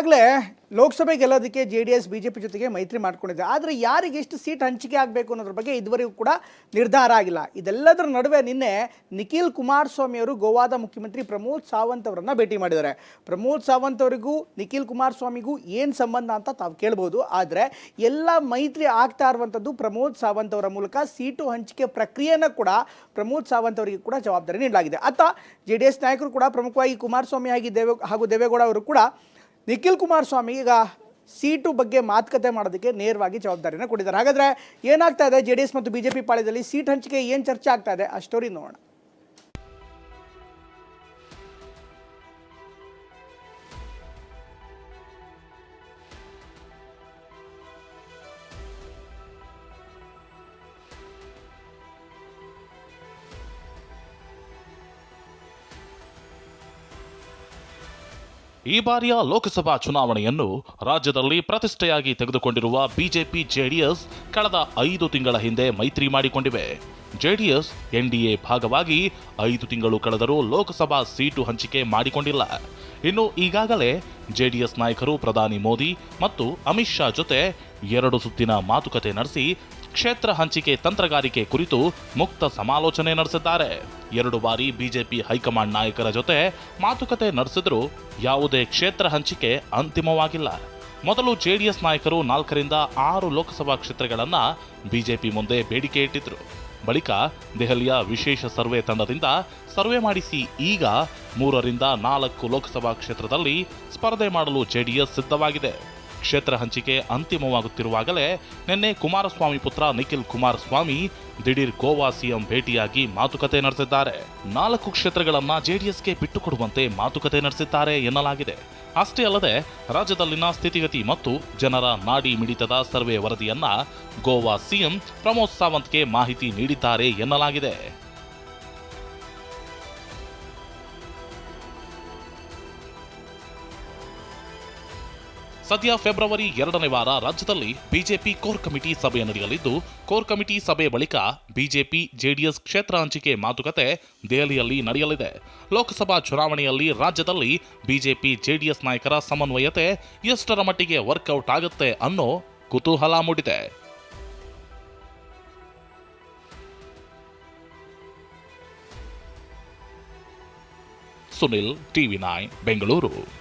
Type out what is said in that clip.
ಈಗಾಗಲೇ ಲೋಕಸಭೆ ಗೆಲ್ಲೋದಕ್ಕೆ J D S, B J P ಜೊತೆಗೆ ಮೈತ್ರಿ ಮಾಡ್ಕೊಂಡಿದೆ. ಆದರೆ ಯಾರಿಗೆ ಎಷ್ಟು ಸೀಟ್ ಹಂಚಿಕೆ ಆಗಬೇಕು ಅನ್ನೋದ್ರ ಬಗ್ಗೆ ಇದುವರೆಗೂ ಕೂಡ ನಿರ್ಧಾರ ಆಗಿಲ್ಲ. ಇದೆಲ್ಲದರ ನಡುವೆ ನಿನ್ನೆ ನಿಖಿಲ್ ಕುಮಾರಸ್ವಾಮಿ ಅವರು ಗೋವಾದ ಮುಖ್ಯಮಂತ್ರಿ ಪ್ರಮೋದ್ ಸಾವಂತ್ ಅವರನ್ನು ಭೇಟಿ ಮಾಡಿದ್ದಾರೆ. ಪ್ರಮೋದ್ ಸಾವಂತ್ ಅವರಿಗೂ, ನಿಖಿಲ್ ಕುಮಾರಸ್ವಾಮಿಗೂ ಏನು ಸಂಬಂಧ ಅಂತ ತಾವು ಕೇಳ್ಬೋದು. ಆದರೆ ಎಲ್ಲ ಮೈತ್ರಿ ಆಗ್ತಾ ಇರುವಂಥದ್ದು ಪ್ರಮೋದ್ ಸಾವಂತ್ ಅವರ ಮೂಲಕ ಸೀಟು ಹಂಚಿಕೆ ಪ್ರಕ್ರಿಯೆನ ಕೂಡ ಪ್ರಮೋದ್ ಸಾವಂತ್ ಅವರಿಗೆ ಕೂಡ ಜವಾಬ್ದಾರಿ ನೀಡಲಾಗಿದೆ. ಅತ್ತ ಜೆ ಡಿ ಎಸ್ ನಾಯಕರು ಕೂಡ ಪ್ರಮುಖವಾಗಿ ಕುಮಾರಸ್ವಾಮಿ ಆಗಿ ದೇವೆ ಹಾಗೂ ದೇವೇಗೌಡ ಅವರು ಕೂಡ ನಿಖಿಲ್ ಕುಮಾರಸ್ವಾಮಿ ಈಗ ಸೀಟು ಬಗ್ಗೆ ಮಾತುಕತೆ ಮಾಡೋದಕ್ಕೆ ನೇರವಾಗಿ ಜವಾಬ್ದಾರಿನ ಕೊಟ್ಟಿದ್ದಾರೆ. ಹಾಗಾದ್ರೆ ಏನಾಗ್ತಾ ಇದೆ? ಜೆ ಡಿ ಎಸ್ ಮತ್ತು ಬಿಜೆಪಿ ಪಾಳ್ಯದಲ್ಲಿ ಸೀಟ್ ಹಂಚಿಕೆ ಏನು ಚರ್ಚೆ ಆಗ್ತಾ ಇದೆ? ಆ ಸ್ಟೋರಿ ನೋಡೋಣ. ಈ ಬಾರಿಯ ಲೋಕಸಭಾ ಚುನಾವಣೆಯನ್ನು ರಾಜ್ಯದಲ್ಲಿ ಪ್ರತಿಷ್ಠೆಯಾಗಿ ತೆಗೆದುಕೊಂಡಿರುವ ಬಿಜೆಪಿ ಜೆಡಿಎಸ್ ಕಳೆದ ಐದು ತಿಂಗಳ ಹಿಂದೆ ಮೈತ್ರಿ ಮಾಡಿಕೊಂಡಿವೆ. ಜೆಡಿಎಸ್ ಎನ್ಡಿಎ ಭಾಗವಾಗಿ ಐದು ತಿಂಗಳು ಕಳೆದರೂ ಲೋಕಸಭಾ ಸೀಟು ಹಂಚಿಕೆ ಮಾಡಿಕೊಂಡಿಲ್ಲ. ಇನ್ನು ಈಗಾಗಲೇ ಜೆಡಿಎಸ್ ನಾಯಕರು ಪ್ರಧಾನಿ ಮೋದಿ ಮತ್ತು ಅಮಿತ್ ಶಾ ಜೊತೆ ಎರಡು ಸುತ್ತಿನ ಮಾತುಕತೆ ನಡೆಸಿ ಕ್ಷೇತ್ರ ಹಂಚಿಕೆ ತಂತ್ರಗಾರಿಕೆ ಕುರಿತು ಮುಕ್ತ ಸಮಾಲೋಚನೆ ನಡೆಸಿದ್ದಾರೆ. ಎರಡು ಬಾರಿ ಬಿಜೆಪಿ ಹೈಕಮಾಂಡ್ ನಾಯಕರ ಜೊತೆ ಮಾತುಕತೆ ನಡೆಸಿದರೂ ಯಾವುದೇ ಕ್ಷೇತ್ರ ಹಂಚಿಕೆ ಅಂತಿಮವಾಗಿಲ್ಲ. ಮೊದಲು ಜೆಡಿಎಸ್ ನಾಯಕರು ನಾಲ್ಕರಿಂದ ಆರು ಲೋಕಸಭಾ ಕ್ಷೇತ್ರಗಳನ್ನು ಬಿಜೆಪಿ ಮುಂದೆ ಬೇಡಿಕೆ ಇಟ್ಟಿದ್ರು. ಬಳಿಕ ದೆಹಲಿಯ ವಿಶೇಷ ಸರ್ವೆ ತಂಡದಿಂದ ಸರ್ವೆ ಮಾಡಿಸಿ ಈಗ ಮೂರರಿಂದ ನಾಲ್ಕು ಲೋಕಸಭಾ ಕ್ಷೇತ್ರದಲ್ಲಿ ಸ್ಪರ್ಧೆ ಮಾಡಲು ಜೆಡಿಎಸ್ ಸಿದ್ಧವಾಗಿದೆ. ಕ್ಷೇತ್ರ ಹಂಚಿಕೆ ಅಂತಿಮವಾಗುತ್ತಿರುವಾಗಲೇ ನಿನ್ನೆ ಕುಮಾರಸ್ವಾಮಿ ಪುತ್ರ ನಿಖಿಲ್ ಕುಮಾರಸ್ವಾಮಿ ದಿಢೀರ್ ಗೋವಾ ಸಿಎಂ ಭೇಟಿಯಾಗಿ ಮಾತುಕತೆ ನಡೆಸಿದ್ದಾರೆ. ನಾಲ್ಕು ಕ್ಷೇತ್ರಗಳನ್ನ ಜೆಡಿಎಸ್ಗೆ ಬಿಟ್ಟುಕೊಡುವಂತೆ ಮಾತುಕತೆ ನಡೆಸಿದ್ದಾರೆ ಎನ್ನಲಾಗಿದೆ. ಅಷ್ಟೇ ಅಲ್ಲದೆ ರಾಜ್ಯದಲ್ಲಿನ ಸ್ಥಿತಿಗತಿ ಮತ್ತು ಜನರ ನಾಡಿ ಮಿಡಿತದ ಸರ್ವೆ ವರದಿಯನ್ನ ಗೋವಾ ಸಿಎಂ ಪ್ರಮೋದ್ ಸಾವಂತ್ಗೆ ಮಾಹಿತಿ ನೀಡಿದ್ದಾರೆ ಎನ್ನಲಾಗಿದೆ. ಸದ್ಯ ಫೆಬ್ರವರಿ ಎರಡನೇ ವಾರ ರಾಜ್ಯದಲ್ಲಿ ಬಿಜೆಪಿ ಕೋರ್ ಕಮಿಟಿ ಸಭೆ ನಡೆಯಲಿದ್ದು, ಕೋರ್ ಕಮಿಟಿ ಸಭೆ ಬಳಿಕ ಬಿಜೆಪಿ, ಜೆಡಿಎಸ್ ಕ್ಷೇತ್ರ ಹಂಚಿಕೆ ಮಾತುಕತೆ ದೆಹಲಿಯಲ್ಲಿ ನಡೆಯಲಿದೆ. ಲೋಕಸಭಾ ಚುನಾವಣೆಯಲ್ಲಿ ರಾಜ್ಯದಲ್ಲಿ ಬಿಜೆಪಿ, ಜೆಡಿಎಸ್ ನಾಯಕರ ಸಮನ್ವಯತೆ ಎಷ್ಟರ ಮಟ್ಟಿಗೆ ವರ್ಕೌಟ್ ಆಗುತ್ತೆ ಅನ್ನೋ ಕುತೂಹಲ ಮೂಡಿದೆ. Sunil, TV nine Bengaluru.